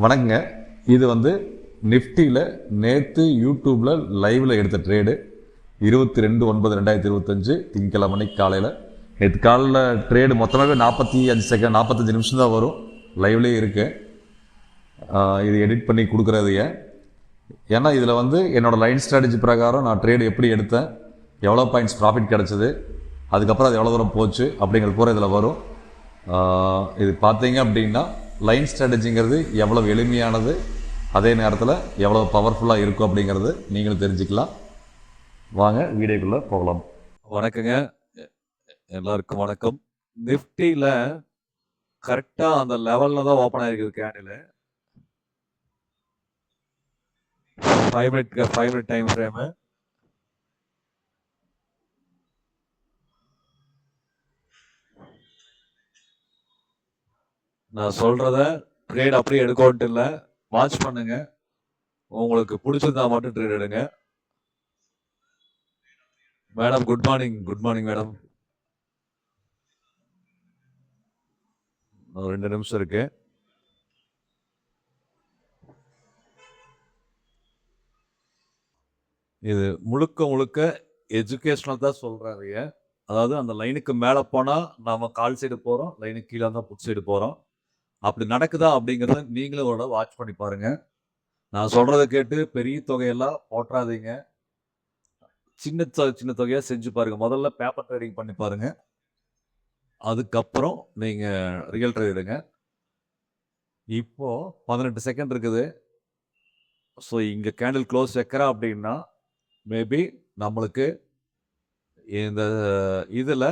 வணக்கங்க. இது வந்து நிஃப்டியில் நேற்று யூடியூப்பில் லைவில் எடுத்த ட்ரேடு. இருபத்தி ரெண்டு ஒன்பது ரெண்டாயிரத்தி இருபத்தஞ்சு திங்கக்கிழமை மணிக்கு காலையில். நேற்று காலையில் ட்ரேடு மொத்தமாகவே நாற்பத்தி அஞ்சு செகண்ட் நாற்பத்தஞ்சு நிமிஷம் தான் வரும். லைவ்லேயே இருக்கு. இது எடிட் பண்ணி கொடுக்குறது ஏன் ஏன்னா இதில் வந்து என்னோட லைன் ஸ்ட்ராட்டஜி பிரகாரம் நான் ட்ரேடு எப்படி எடுத்தேன் எவ்வளோ பாயிண்ட்ஸ் ப்ராஃபிட் கிடச்சிது அதுக்கப்புறம் அது எவ்வளோ தூரம் போச்சு அப்படிங்கிறது பூரா இதில் வரும். இது பார்த்தீங்க அப்படின்னா லைன் ஸ்ட்ராட்டஜிங்கிறது எவ்வளவு எளிமையானது அதே நேரத்தில் எவ்வளோ பவர்ஃபுல்லாக இருக்கும் அப்படிங்கிறது நீங்களும் தெரிஞ்சுக்கலாம். வாங்க வீடியோக்குள்ளே போகலாம். வணக்கங்க. எல்லாருக்கும் வணக்கம். நிஃப்டியில் கரெக்டாக அந்த லெவலில் தான் ஓப்பன் ஆகிருக்குது candle five minute five minute time frame நான் சொல்கிறத ட்ரேட் அப்படியே எடுக்கோன்ட்டு இல்லை. வாட்ச் பண்ணுங்க. உங்களுக்கு பிடிச்சிருந்தா மட்டும் ட்ரேட் எடுங்க. Madam good morning good morning madam ஒரு ரெண்டு நிமிஷம் இருக்கு. இது முழுக்க முழுக்க எஜுகேஷனல் தான் சொல்கிறாங்க அதாவது அந்த லைனுக்கு மேலே போனால் நாம் கால் சைடு போகிறோம் லைனுக்கு கீழே தான் புட் சைடு போகிறோம் அப்படி நடக்குதா அப்படிங்கிறத நீங்களும் ஒரு வாட்ச் பண்ணி பாருங்க. நான் சொல்கிறத கேட்டு பெரிய தொகையெல்லாம் போட்டுறாதீங்க சின்ன தொ- சின்ன தொகையாக செஞ்சு பாருங்கள் முதல்ல பேப்பர் ட்ரேடிங் பண்ணி பாருங்கள் அதுக்கப்புறம் நீங்கள் ரியல் ட்ரேட் இப்போது இப்போ பதினெட்டு செகண்ட் இருக்குது. ஸோ இங்கே கேண்டில் க்ளோஸ் வைக்கிறா அப்படின்னா மேபி நம்மளுக்கு இந்த இதில்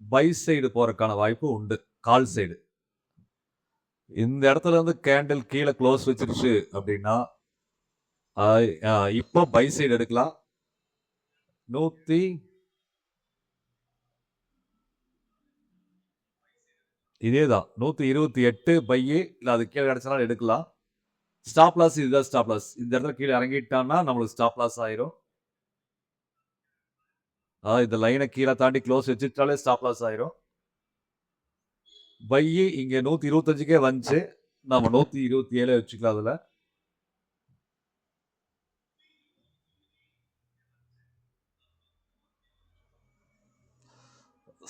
பை சைடு போகிறதுக்கான வாய்ப்பு உண்டு. கால் சைடு இந்த இடத்துல இருந்து கேண்டில் கீழே க்ளோஸ் வச்சிருச்சு அப்படின்னா இப்போ பை சைடு எடுக்கலாம். இதே தான் நூற்றி இருபத்தி எட்டு பையு இல்லை அது கீழே கிடைச்சாலும் எடுக்கலாம். ஸ்டாப் லாஸ் இதுதான் ஸ்டாப் லாஸ் இந்த இடத்துல கீழே இறங்கிட்டான்னா நம்மளுக்கு ஸ்டாப் லாஸ் ஆயிரும். இந்த லைனை கீழே தாண்டி க்ளோஸ் வச்சுட்டாலே ஸ்டாப் லாஸ் ஆயிரும். பையு இங்கே நூற்றி இருபத்தஞ்சுக்கே வந்துச்சு. நம்ம நூற்றி இருபத்தி ஏழு வச்சுக்கலாம் அதில்.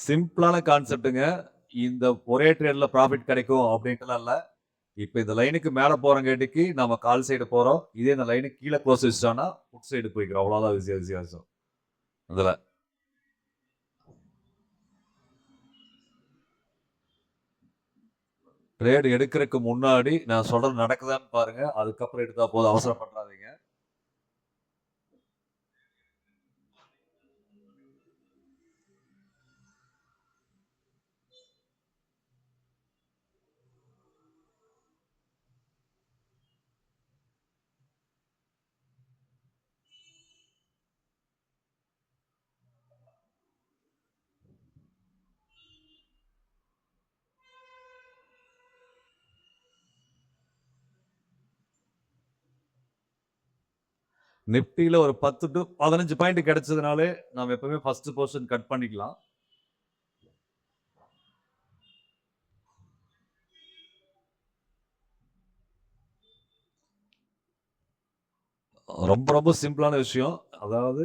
சிம்பிளான கான்செப்ட்டுங்க இந்த ஒரே ட்ரேடில் ப்ராஃபிட் கிடைக்கும் அப்படின்ட்டுலாம் இல்லை. இப்போ இந்த லைனுக்கு மேலே போகிறங்காட்டிக்கு நம்ம கால் சைடு போகிறோம் இதே இந்த லைனுக்கு கீழே க்ளோஸ் வச்சிட்டோம்னா ஃபுட் சைடு போய்க்கிறோம். அவ்வளோதான் வித்தியா- விசியாசம் அதில். ட்ரேடு எடுக்கிறதுக்கு முன்னாடி நான் சொல்றது நடக்குதான்னு பாருங்க. அதுக்கப்புறம் எடுத்தா போதும். அவசரப்படாதீங்க. நிப்டியில் ஒரு பத்து டு பதினஞ்சு பாயிண்ட் கிடைச்சதுனாலே நம்ம எப்பவுமே ஃபர்ஸ்ட் போர்ஷன் கட் பண்ணிக்கலாம். ரொம்ப ரொம்ப சிம்பிளான விஷயம். அதாவது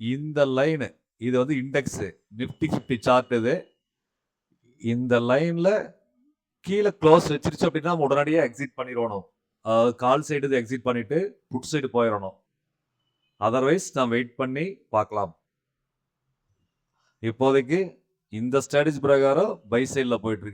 இந்த லைனு இது வந்து இண்டெக்ஸு நிப்டி ஃபிஃப்டி சார்ட் இது. இந்த லைனில் கீழே க்ளோஸ் வச்சிருச்சு அப்படின்னா நம்ம உடனடியாக எக்ஸிட் பண்ணிடணும். கால் சைடு எக்ஸிட் பண்ணிட்டு புட் சைடு போயிடணும். அதர்வைஸ் நான் வெயிட் பண்ணி பார்க்கலாம். இப்போதைக்கு இந்த ஸ்ட்ராட்டஜி பிரகாரம் பை சைடில் போயிட்டு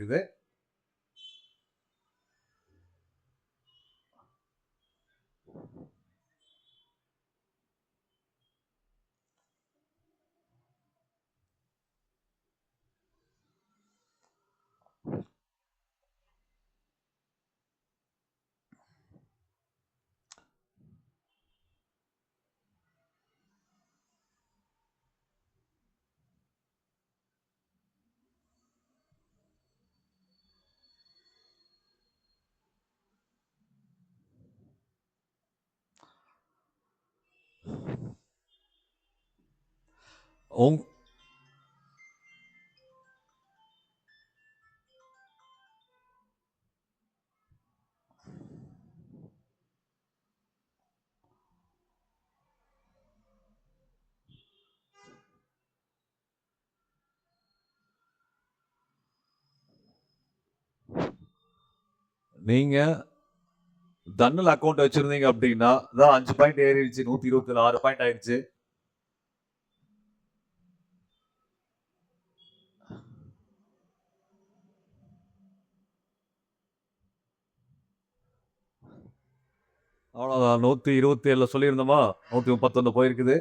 ông நீங்கள் தன்னல் அக்கௌண்ட் வச்சுருந்தீங்க அப்படின்னா அதான் அஞ்சு பாயிண்ட் ஏறிடுச்சு நூற்றி இருபத்தி நாலு பாயிண்ட் ஆயிடுச்சு. அவ்வளோதான் நூற்றி இருபத்தி ஏழில் சொல்லியிருந்தோமா? நூற்றி முப்பத்தொன்று போயிருக்குது.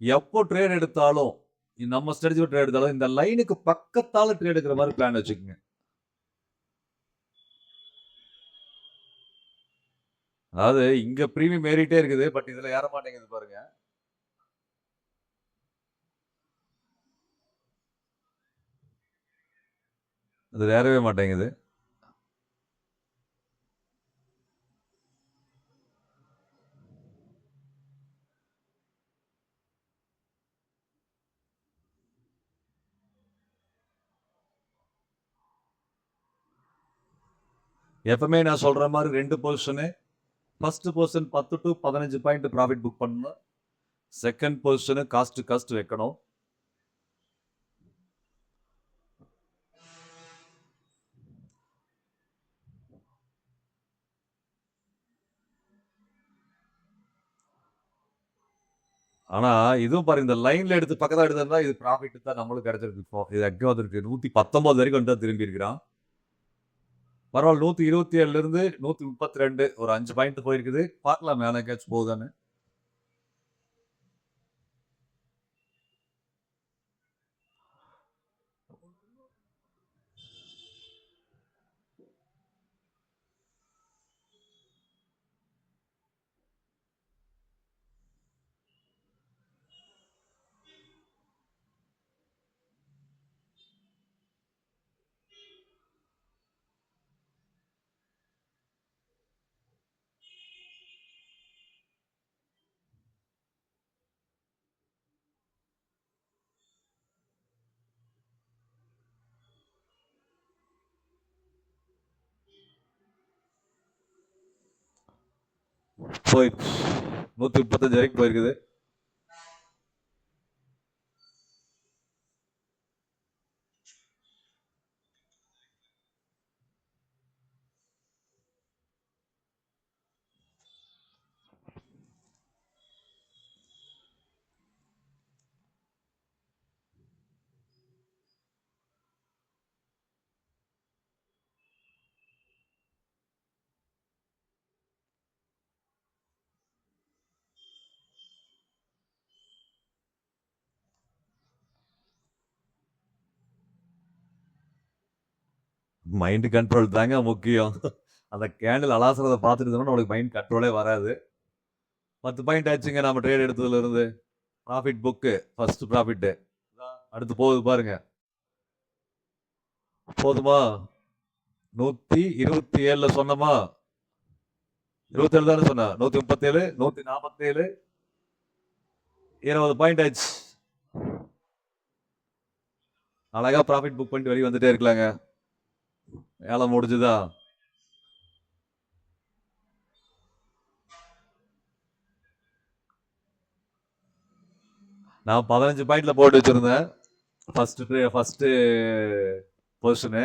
எப்போ ட்ரேட் எடுத்தாலும் இந்த நம்ம ஸ்ட்ராட்டஜி ட்ரேட் எடுத்தாலும் இந்த லைனுக்கு பக்கத்தால் ட்ரேட் எடுக்கிற மாதிரி பிளான் வச்சுக்கோங்க. அதாவது இங்க ப்ரீமியம் ஏறிட்டே இருக்குது பட் இதுல ஏற மாட்டேங்குது பாருங்க. அது ஏறவே மாட்டேங்குது. எப்பவுமே நான் சொல்ற மாதிரி ரெண்டு பொசிஷனு ஃபர்ஸ்ட் பொசிஷன் பத்து டு பதினஞ்சு பாயிண்ட் ப்ராஃபிட் புக் பண்ணணும். செகண்ட் பொசிஷனு காஸ்ட் காஸ்ட் வைக்கணும். ஆனா இதுவும் பாரு இந்த லைன்ல எடுத்து பக்கத்தில் எடுத்திருந்தா இது ப்ராஃபிட் தான் நம்மளுக்கு கிடைச்சிருக்கு. இப்போ இது அக்கே வந்துருக்கு நூத்தி பத்தொன்பது வரைக்கும் வந்து திரும்பி இருக்கிறான். பரவாயில்ல நூற்றி இருபத்தி ஏழுலேருந்து நூற்றி முப்பத்தி ரெண்டு ஒரு அஞ்சு பாயிண்ட் போயிருக்குது. பார்க்கலாம் மேலே எங்கேயாச்சும் போகுதான்னு. போயிடுச்சு நூற்றி முப்பத்தஞ்சு வரைக்கும் போயிருக்குது. மைண்டு கண்ட்ரோல் தாங்க முக்கியம். அந்த கேண்டில் அலாசுறதை பார்த்துட்டு இருந்தோம்னா நம்மளுக்கு மைண்ட் கண்ட்ரோலே வராது. பத்து பாயிண்ட் ஆச்சுங்க நம்ம ட்ரேட் எடுத்ததுலேருந்து. ப்ராஃபிட் புக்கு ஃபஸ்ட்டு ப்ராஃபிட்டு அடுத்து போகுது பாருங்க. போதுமா? நூற்றி இருபத்தி ஏழில் சொன்னோமா? இருபத்தேழு தானே சொன்னேன் நூற்றி முப்பத்தேழு நூற்றி நாற்பத்தேழு இருபது பாயிண்ட் ஆச்சு. அழகாக ப்ராஃபிட் புக் பண்ணிட்டு வெளியே வந்துட்டே இருக்கலாங்க. வேலை முடிஞ்சுதா? நான் பதினஞ்சு பாயிண்ட்ல போட்டு வச்சிருந்தேன். ஃபர்ஸ்ட் ஃபர்ஸ்ட் பொசிஷனு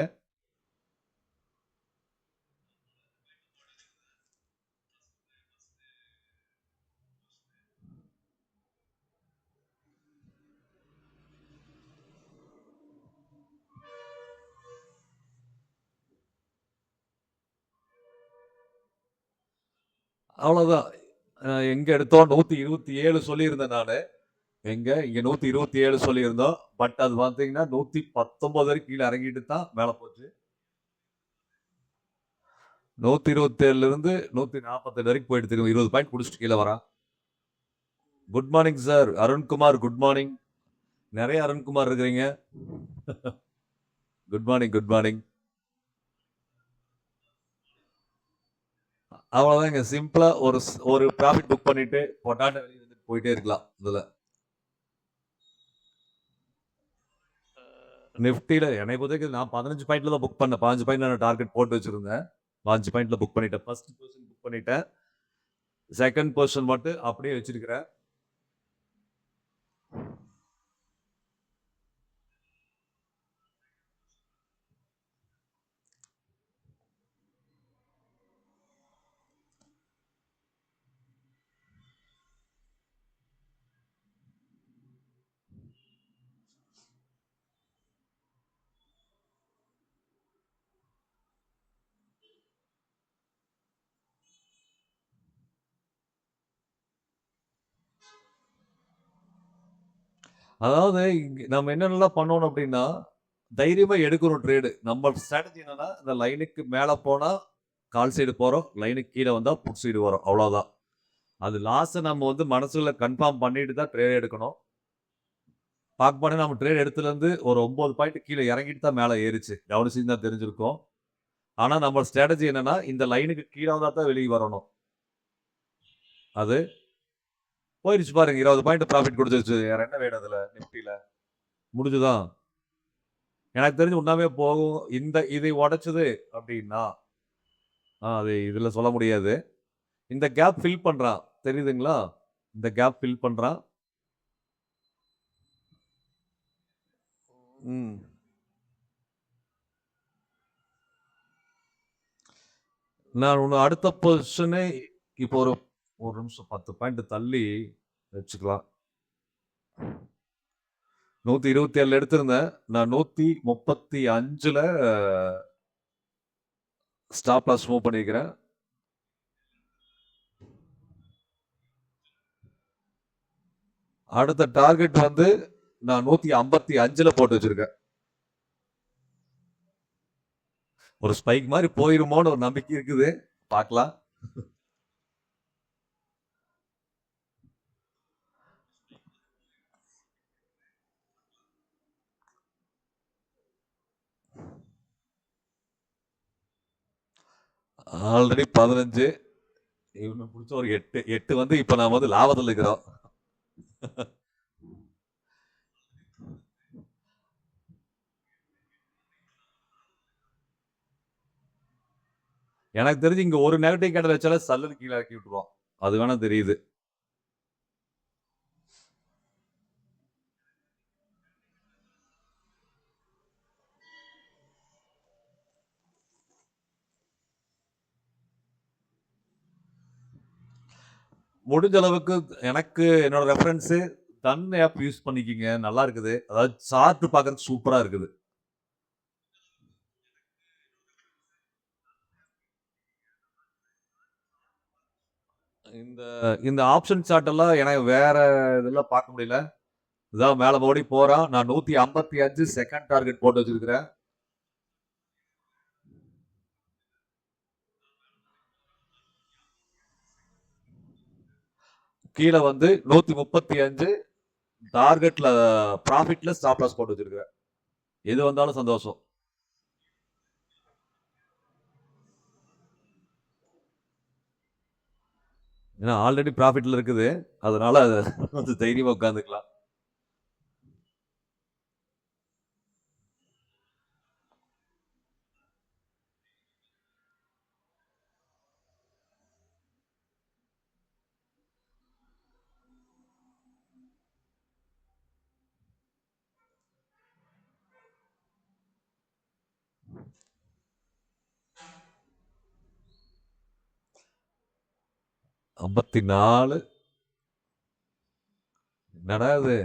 அவ்வளோதான் எங்கே எடுத்தோம்? நூற்றி இருபத்தி ஏழு சொல்லியிருந்தேன் நான். எங்கே? இங்கே நூற்றி இருபத்தி ஏழு சொல்லியிருந்தோம். பட் அது பார்த்தீங்கன்னா நூற்றி பத்தொம்பது வரைக்கும் கீழே இறங்கிட்டு தான் மேலே போச்சு. நூற்றி இருபத்தேழுலேருந்து நூற்றி இருந்து நாற்பத்தேழு வரைக்கும் போயிட்டு திரும்ப இருபது பாயிண்ட் குடிச்சிட்டு கீழே வரான். Good morning sir Arunkumar good morning நிறைய அருண்குமார் இருக்கிறீங்க. குட் மார்னிங் குட் மார்னிங் அவ்வளவுதாங்க. சிம்பிளா ஒரு ஸ்- ஒரு ப்ராஃபிட் புக் பண்ணிட்டு பொட்டாட்ட வெளியே வந்துட்டு போயிட்டே இருக்கலாம் இதுல நிஃப்டியில என்னை பொறுத்தவரைக்கும் நான் பதினஞ்சு பாயிண்ட்ல தான் புக் பண்ணேன். பாஞ்சு பாயிண்ட்ல நான் டார்கெட் போட்டு வச்சிருந்தேன். பாஞ்சு பாயிண்ட்ல புக் பண்ணிட்டேன். ஃபர்ஸ்ட் பொசிஷன் புக் பண்ணிட்டேன். செகண்ட் பொசிஷன் மட்டும் அப்படியே வச்சிருக்கிறேன். அதாவது நம்ம என்னென்னலாம் பண்ணணும் அப்படின்னா தைரியமா எடுக்கணும் ட்ரேடு நம்ம ஸ்ட்ராட்டஜி என்னன்னா இந்த லைனுக்கு மேலே போனா கால் சைடு போறோம் லைனுக்கு கீழே வந்தா புட் சைடு வரும் அவ்வளோதான் அது லாஸ்ட்டை நம்ம வந்து மனசுல கன்ஃபார்ம் பண்ணிட்டு தான் ட்ரேட் எடுக்கணும். பார்க்க போனா நம்ம ட்ரேட் எடுத்துலேருந்து ஒரு ஒம்பது பாயிண்ட் கீழே இறங்கிட்டு தான் மேலே ஏறிச்சு. கவனிச்சு தான் தெரிஞ்சிருக்கும். ஆனால் நம்ம ஸ்ட்ராட்டஜி என்னன்னா இந்த லைனுக்கு கீழே வந்தால் தான் வெளியே வரணும். அது போயிருச்சு பாருங்க இருபது பாயிண்ட் ப்ராஃபிட் கொடுத்துருச்சு. வேற என்ன வேணும் அதுல நிஃப்டில முடிஞ்சுதான் எனக்கு தெரிஞ்சு உண்ணாமே போகும். இந்த இதை உடைச்சது அப்படின்னா ஆ, அது இதுல சொல்ல முடியாது. இந்த கேப் ஃபில் பண்றான். தெரியுதுங்களா? இந்த கேப் ஃபில் பண்றான். ம். நான் ஒன்று அடுத்த பொசிஷனே இப்போ ஒரு ஒரு நிமிஷம் பத்து பாயிண்ட் தள்ளி வச்சுக்கலாம். நூற்றி இருபத்தி ஏழில் எடுத்திருந்தேன். நான் நூற்றி முப்பத்தி அஞ்சில் ஸ்டாப் லாஸ் மூவ் பண்ணிக்கிறேன் அடுத்த டார்கெட் வந்து நான் நூத்தி ஐம்பத்தி அஞ்சுல போட்டு வச்சிருக்கேன். ஒரு ஸ்பைக் மாதிரி போயிருமோன்னு ஒரு நம்பிக்கை இருக்குது. பார்க்கலாம். ஆல்ரெடி பதினஞ்சு. இவனை பிடிச்ச ஒரு எட்டு எட்டு வந்து இப்போ நாம் வந்து லாபத்தில் இருக்கிறோம். எனக்கு தெரிஞ்சு இங்கே ஒரு நெகட்டிவ் கேண்டல் வச்சாலே சல்லுன்னு கீழே இறக்கி விட்டுருவோம். அது வேணால் தெரியுது. முடிஞ்ச அளவுக்கு எனக்கு என்னோட ரெஃபரன்ஸு தன் ஆப் யூஸ் பண்ணிக்கிங்க நல்லா இருக்குது. அதாவது சார்ட் பார்க்கறதுக்கு சூப்பராக இருக்குது. இந்த இந்த ஆப்ஷன் சார்ட் எல்லாம் எனக்கு வேற இதெல்லாம் பார்க்க முடியல. இதான் மேலே ஓடி போகிறான் நான் நூற்றி ஐம்பத்தி அஞ்சு செகண்ட் டார்கெட் போட்டு வச்சிருக்கிறேன். கீழே வந்து நூத்தி முப்பத்தி அஞ்சு டார்கெட்ல ப்ராஃபிட்ல ஸ்டாப் லாஸ் போட்டு வச்சிருக்கிறேன். எது வந்தாலும் சந்தோஷம். ஏன்னா ஆல்ரெடி ப்ராஃபிட்ல இருக்குது. அதனால அது வந்து தைரியமாக உட்காந்துக்கலாம் ஐம்பத்தி நாலு என்னடா இது?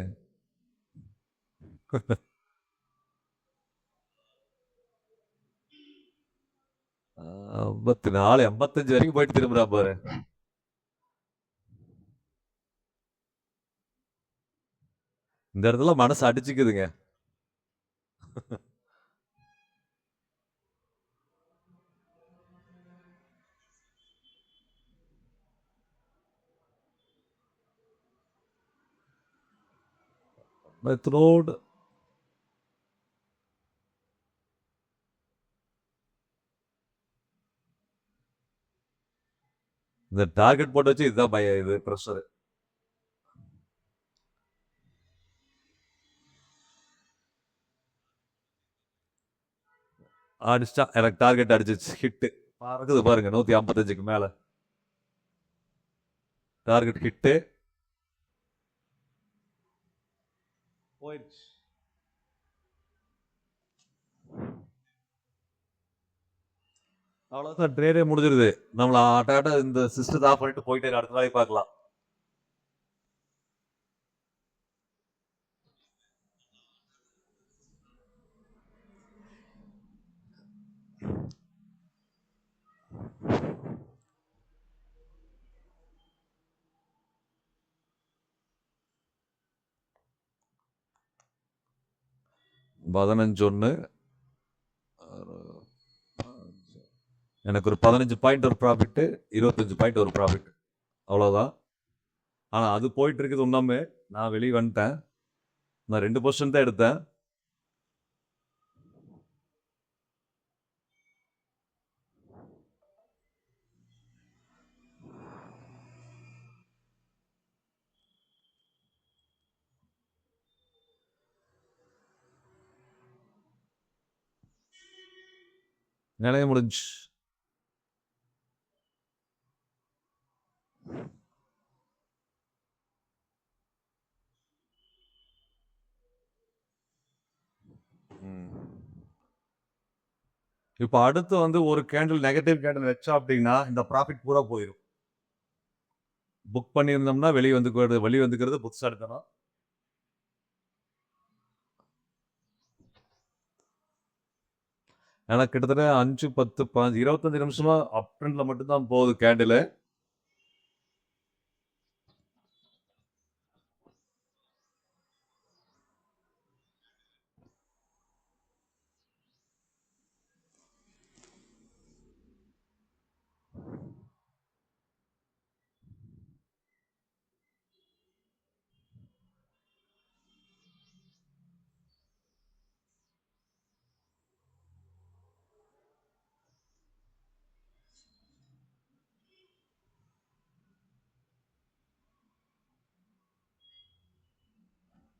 ஐம்பத்தி நாலு எண்பத்தஞ்சு வரைக்கும் போயிட்டு திரும்புறா பாரு. இந்த இடத்துல மனசு அடிச்சுக்குதுங்க. மெத்ரோடு இந்த டார்கெட் போட்டு வச்சு இதுதான் பய இது ப்ரெஷரு அடிச்சா எனக்கு டார்கெட் அடிச்சிச்சு ஹிட்டு பறக்குது பாருங்க நூத்தி ஐம்பத்தஞ்சுக்கு மேல டார்கெட் ஹிட்டு போயிடுச்சு. அவ்வளோதான் ட்ரேடே முடிஞ்சிருது. நம்மள ஆட்டாட்ட இந்த சிஸ்டத்தை ஆஃப் பண்ணிட்டு போயிட்டே அடுத்த நாளைக்கு பார்க்கலாம். பதினஞ்சு ஒன்று எனக்கு ஒரு பதினஞ்சு பாயிண்ட் ஒரு ப்ராஃபிட்டு இருபத்தஞ்சு பாயிண்ட் ஒரு ப்ராஃபிட் அவ்வளோதான் ஆனால் அது போயிட்டு இருக்குது ஒன்றாமே நான் வெளியே வந்துட்டேன். நான் ரெண்டு பொசிஷன் தான் எடுத்தேன். நிலைய முடிஞ்சு இப்போ அடுத்து வந்து ஒரு கேண்டில் நெகட்டிவ் கேண்டில் வச்சா அப்படின்னா இந்த ப்ராஃபிட் பூரா போயிடும் புக் பண்ணியிருந்தோம்னா வெளியே வந்து வெளியே வந்துக்கிறது புதுசாக எடுக்கணும் ஏன்னா கிட்டத்தட்ட அஞ்சு பத்து பாஞ்சு இருபத்தஞ்சி நிமிஷமாக அப் மட்டும்தான் போகுது கேண்டில்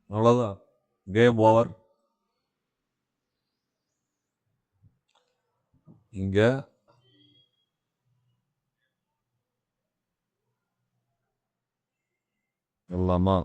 அவ்வளோதான் கேம் ஓவர் இங்கே. எல்லாமா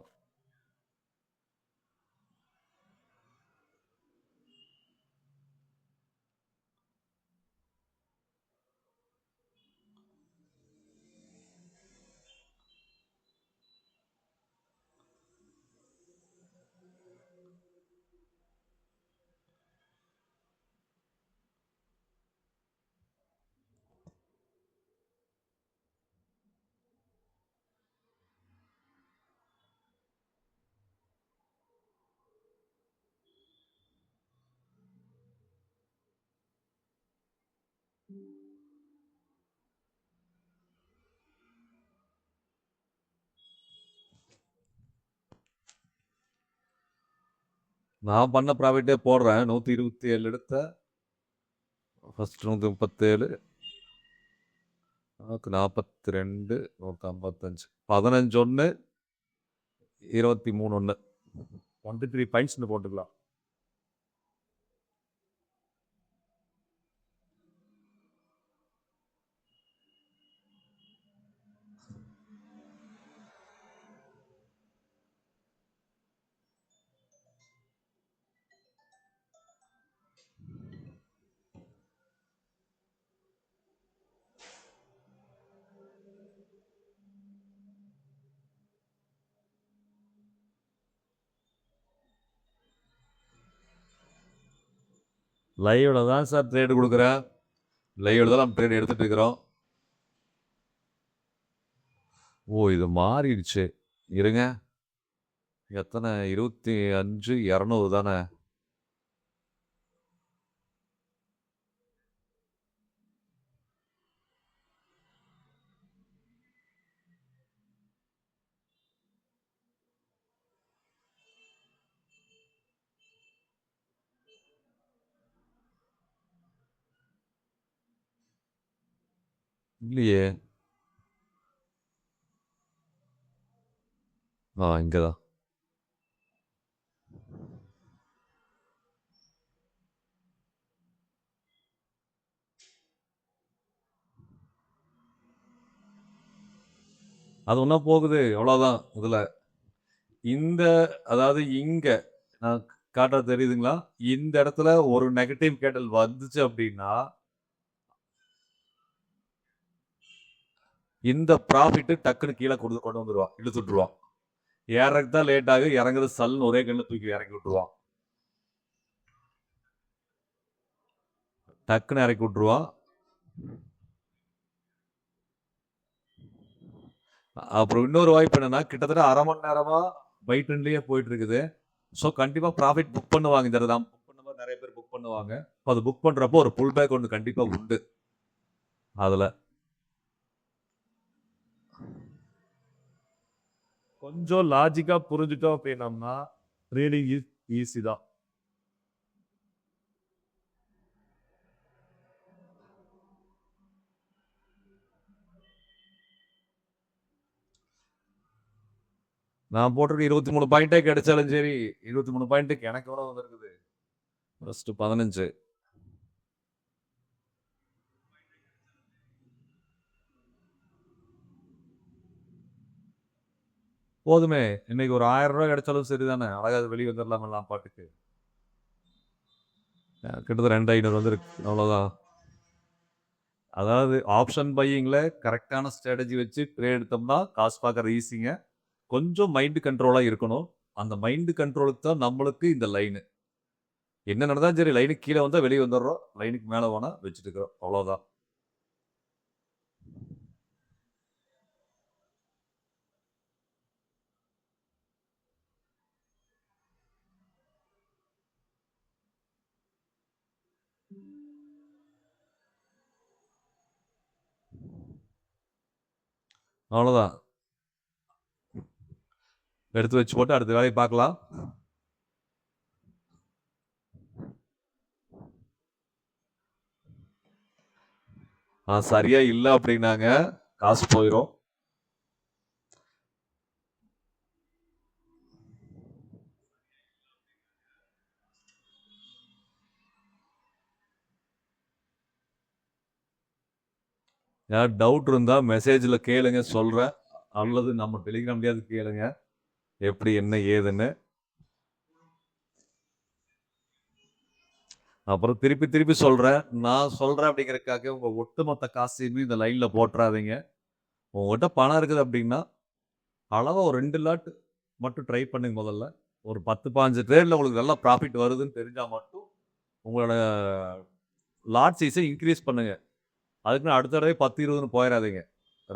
நான் பண்ண ப்ராஃபிட்டே போடுறேன். நூற்றி இருபத்தி ஏழு எடுத்த. ஃபஸ்ட் நூற்றி முப்பத்தேழு. நூற்றி நாற்பத்தி ரெண்டு நூற்றி ஐம்பத்தஞ்சு. பதினஞ்சு ஒன்று இருபத்தி மூணு ஒன்று டுவெண்ட்டி த்ரீ பாயிண்ட்ஸ்னு போட்டுக்கலாம். லைவில் தான் சார் ட்ரேடு கொடுக்குறேன் லைவில் தான் நம்ம ட்ரேட் எடுத்துட்டு இருக்கிறோம். ஓ இது மாறிடுச்சு. இருங்க. எத்தனை? இருபத்தி அஞ்சு இரநூறு தானே. இல்லையே. ஆ இங்கதான் அது ஒன்றா போகுது அவ்வளோதான் இதில் இந்த அதாவது இங்க நான் காட்ட தெரியுதுங்களா? இந்த இடத்துல ஒரு நெகட்டிவ் கேட்டல் வந்துச்சு அப்படின்னா இந்த ப்ராஃபிட்டு டக்குன்னு கீழே கொண்டு கொண்டு வந்துடுவான் இழுத்து விட்டுருவான். ஏறக்கு தான் லேட் ஆகும் இறங்குறது சல்னு ஒரே கண்ணு தூக்கி இறக்கி விட்டுருவான். டக்குன்னு இறக்கி விட்டுருவான். அப்புறம் இன்னொரு வாய்ப்பு என்னன்னா கிட்டத்தட்ட அரை மணி நேரமா பை போயிட்டு இருக்குது ஸோ கண்டிப்பா ப்ராஃபிட் புக் பண்ணுவாங்க. இந்த தான் புக் பண்ண நிறைய பேர் புக் பண்ணுவாங்க. இப்போ அது புக் பண்றப்போ ஒரு புல் பேக் ஒன்று கண்டிப்பா உண்டு. அதுல. கொஞ்சம் லாஜிக்காக புரிஞ்சுட்டோம் அப்படின்னம்னா ரீடிங் இஸ் ஈஸி தான். நான் போட்டிருக்க இருபத்தி மூணு பாயிண்டே கிடைச்சாலும் சரி இருபத்தி மூணு பாயிண்ட்டுக்கு எனக்கு எவ்வளோ வந்திருக்குது? ஃபஸ்ட்டு பதினஞ்சு. போதுமே. இன்னைக்கு ஒரு ஆயிரம் ரூபாய் கிடைச்சாலும் சரிதானே? அழகா அது வெளியே வந்துடலாம் எல்லாம் பாட்டுக்கு. கிட்டத்தட்ட ரெண்டு ஐநூறு வந்துருக்கு. அவ்வளோதான் அதாவது ஆப்ஷன் பையிங்கில் கரெக்டான ஸ்ட்ராட்டஜி வச்சு ட்ரேட் எடுத்தோம்னா காசு பார்க்குற ஈஸிங்க கொஞ்சம் மைண்டு கண்ட்ரோலாக இருக்கணும். அந்த மைண்டு கண்ட்ரோலுக்கு தான் நம்மளுக்கு இந்த லைனு என்ன நடந்தாலும் சரி லைனுக்கு கீழே வந்தால் வெளியே வந்துடுறோம். லைனுக்கு மேலே வேணால் வச்சுட்டு இருக்கிறோம் அவ்வளோதான் அவ்வளோதான் எடுத்து வச்சு போட்டு அடுத்த வேலையை பார்க்கலாம். ஆ சரியா இல்லை அப்படின்னாங்க. காசு போயிடும் ஏதாவது டவுட் இருந்தால் மெசேஜில் கேளுங்க சொல்கிறேன் அல்லது நம்ம டெலிகிராம்லேயாவது கேளுங்க. எப்படி என்ன ஏதுன்னு. அப்புறம் திருப்பி திருப்பி சொல்கிறேன் நான் சொல்கிறேன் அப்படிங்கிறதுக்காக உங்கள் ஒட்டுமொத்த காசையுமே இந்த லைனில் போட்டுறாதீங்க. உங்கள்கிட்ட பணம் இருக்குது அப்படின்னா அளவாக ஒரு ரெண்டு லாட் மட்டும் ட்ரை பண்ணுங்க முதல்ல. ஒரு பத்து பாஞ்சு ட்ரேடில் உங்களுக்கு நல்லா ப்ராஃபிட் வருதுன்னு தெரிஞ்சால் மட்டும் உங்களோட லாட் சைஸை இன்க்ரீஸ் பண்ணுங்கள் அதுக்குன்னு அடுத்த தடவை பத்து இருபதுன்னு போயிடாதீங்க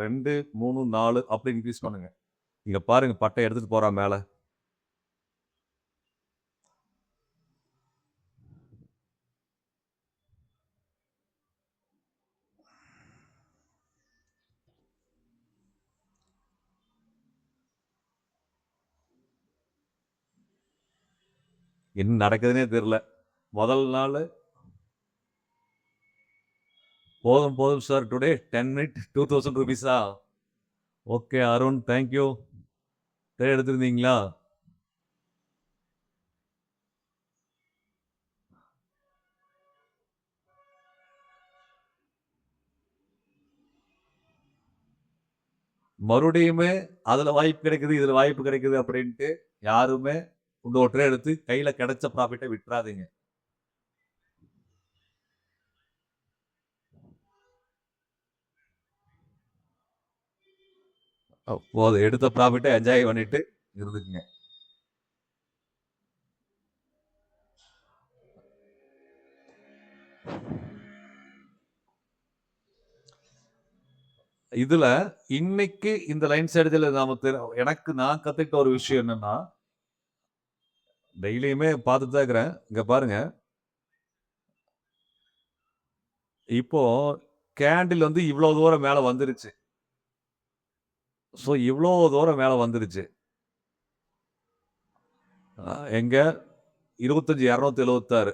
ரெண்டு மூணு நாலு அப்படி இன்க்ரீஸ் பண்ணுங்க. இங்கே பாருங்க பட்டை எடுத்துகிட்டு போகிறா மேலே. என்ன நடக்குதுன்னே தெரில முதல் நாள் போதும் போதும் sir today ten minute two thousand ருபீஸா okay Arun thank you trade எடுத்திருந்தீங்களா? மறுபடியுமே அதில் வாய்ப்பு கிடைக்குது இதில் வாய்ப்பு கிடைக்குது அப்படின்ட்டு யாருமே உங்கள் ட்ரே எடுத்து கையில் கிடைச்ச ப்ராஃபிட்டை விட்டுறாதீங்க. போதும் எடுத்த ப்ராஃபிட்டை என்ஜாய் பண்ணிட்டு இருந்துக்குங்க. இதுல இன்னைக்கு இந்த லைன் ஸ்ட்ராட்டஜில நாம எனக்கு நான் கத்துக்கிட்ட ஒரு விஷயம் என்னன்னா டெய்லியுமே பார்த்துட்டு தான் இருக்கிறேன். இங்க பாருங்க. இப்போ கேண்டில் வந்து இவ்வளவு தூரம் மேல வந்துருச்சு. ஸோ இவ்வளோ தூரம் மேலே வந்துருச்சு. எங்கே? இருபத்தஞ்சி இரநூத்தி எழுபத்தாறு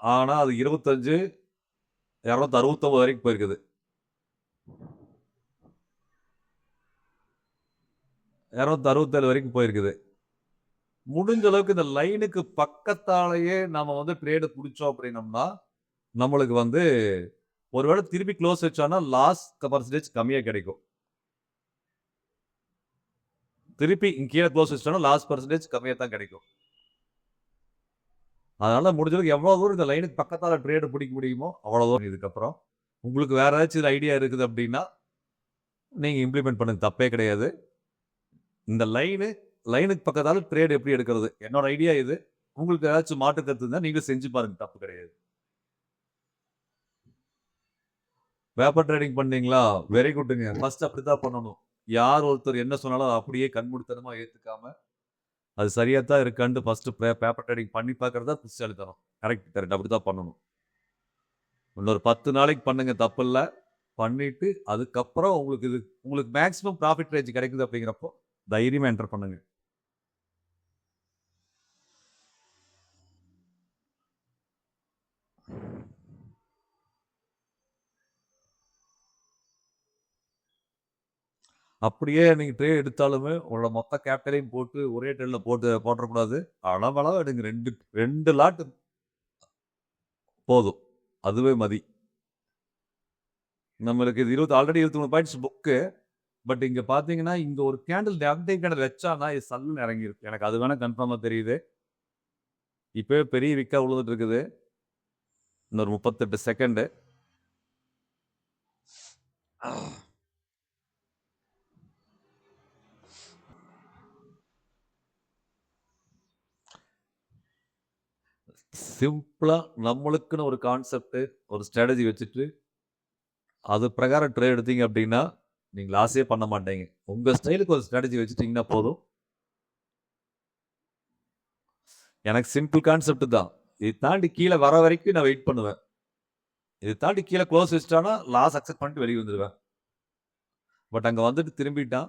ஆனால் அது இருபத்தஞ்சு இரநூத்தி அறுபத்தொம்பது வரைக்கும் போயிருக்குது. இரநூத்தி அறுபத்தேழு வரைக்கும் போயிருக்குது. முடிஞ்ச அளவுக்கு இந்த லைனுக்கு பக்கத்தாலேயே நம்ம வந்து ட்ரேடு பிடிச்சோம் அப்படின்னம்னா நம்மளுக்கு வந்து ஒருவேளை திருப்பி க்ளோஸ் வச்சோன்னா லாஸ் பர்சன்டேஜ் கம்மியாக கிடைக்கும். திருப்பி இங்க கீழே க்ளோஸ் வச்சிட்டோம்னா லாஸ்ட் பர்சன்டேஜ் கம்மியாக தான் கிடைக்கும். அதனால முடிஞ்சளவுக்கு எவ்வளோ தூரம் இந்த லைனுக்கு பக்கத்தால் ட்ரேடு பிடிக்க முடியுமோ அவ்வளோ தூரம் இதுக்கப்புறம் உங்களுக்கு வேற ஏதாச்சும் ஐடியா இருக்குது அப்படின்னா நீங்கள் இம்ப்ளிமெண்ட் பண்ணுங்க. தப்பே கிடையாது. இந்த லைனு லைனுக்கு பக்கத்தால் ட்ரேடு எப்படி எடுக்கிறது? என்னோட ஐடியா இது. உங்களுக்கு ஏதாச்சும் மாற்று கருத்து இருந்தால் நீங்களும் செஞ்சு பாருங்க. தப்பு கிடையாது. வேப்பர் ட்ரேடிங் பண்ணீங்களா? வெரி குட்டுங்க ஃபர்ஸ்ட் அப்படிதான் பண்ணணும். யார் ஒருத்தர் என்ன சொன்னாலும் அதை அப்படியே கண்மூடித்தனமா ஏற்றுக்காம அது சரியாக தான் இருக்கான்னு ஃபஸ்ட்டு பேப்பர் ட்ரேடிங் பண்ணி பார்க்குறது தான் புத்திசாலித்தனம் கரெக்ட் கரெக்ட் அப்படி தான் பண்ணணும். இன்னொரு பத்து நாளைக்கு பண்ணுங்க தப்பு இல்லை. பண்ணிவிட்டு அதுக்கப்புறம் உங்களுக்கு இது உங்களுக்கு மேக்ஸிமம் ப்ராஃபிட் ரேஞ்ச் கிடைக்குது அப்படிங்கிறப்போ தைரியமாக என்டர் பண்ணுங்கள் அப்படியே நீங்கள் ட்ரே எடுத்தாலுமே உங்களோட மொத்த கேபிட்டலையும் போட்டு ஒரே ட்ரெயினில் போட்டு போட்டுறக்கூடாது. அளவளவு எடுங்க. ரெண்டு ரெண்டு லாட்டு போதும். அதுவே மதி. நம்மளுக்கு இது இருபத்தி ஆல்ரெடி இருபத்தி மூணு பாயிண்ட்ஸ் புக்கு பட் இங்கே பார்த்தீங்கன்னா இங்கே ஒரு கேண்டில் டே கேண்டில் வச்சானா இது சல்லுன்னு இறங்கியிருக்கு. எனக்கு அது வேணால் கன்ஃபார்மாக தெரியுது. இப்போவே பெரிய விக்கா விழுந்துட்டு இருக்குது. இன்னொரு முப்பத்தெட்டு செகண்டு சிம்பிளாக நம்மளுக்குன்னு ஒரு கான்செப்டு ஒரு ஸ்ட்ராட்டஜி வச்சுட்டு அது பிரகாரம் ட்ரே எடுத்தீங்க அப்படின்னா நீங்கள் லாஸே பண்ண மாட்டீங்க. உங்கள் ஸ்டைலுக்கு ஒரு ஸ்ட்ராட்டஜி வச்சுட்டிங்கன்னா போதும். எனக்கு சிம்பிள் கான்செப்ட் தான். இது தாண்டி கீழே வர வரைக்கும் நான் வெயிட் பண்ணுவேன். இது தாண்டி கீழே க்ளோஸ் வச்சிட்டானா லாஸ் அக்செப்ட் பண்ணிட்டு வெளியே வந்துடுவேன் பட் அங்கே வந்துட்டு திரும்பிட்டான்